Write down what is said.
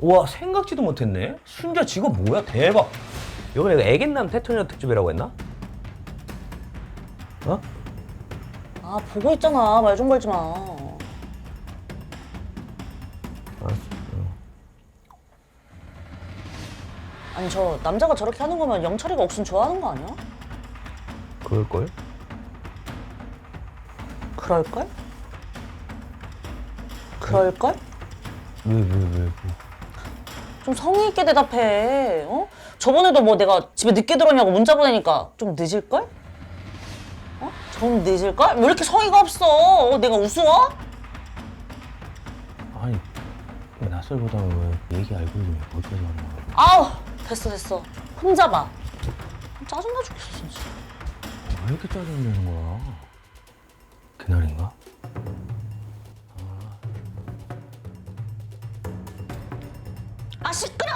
와 생각지도 못했네. 순자 직업 뭐야? 대박. 이거 내가 애견남 태토녀 특집이라고 했나? 어? 아 보고 있잖아 말 좀 걸지 마 알았어. 아니 저 남자가 저렇게 하는 거면 영철이가 억순 좋아하는 거 아니야? 그럴 걸? 그럴걸? 그럴걸? 왜 왜 왜 왜? 좀 성의 있게 대답해 어? 저번에도 뭐 내가 집에 늦게 들어오냐고 문자 보내니까 좀 늦을걸? 어? 좀 늦을걸? 왜 이렇게 성의가 없어 어, 내가 우스워? 아니 왜 낯설보다는 왜 얘기 알고리즘이 거기까지 하는 거야? 아우 됐어 됐어 혼자 봐 짜증나 죽겠어 진짜 왜 이렇게 짜증내는 거야? 그날인가? 시끄러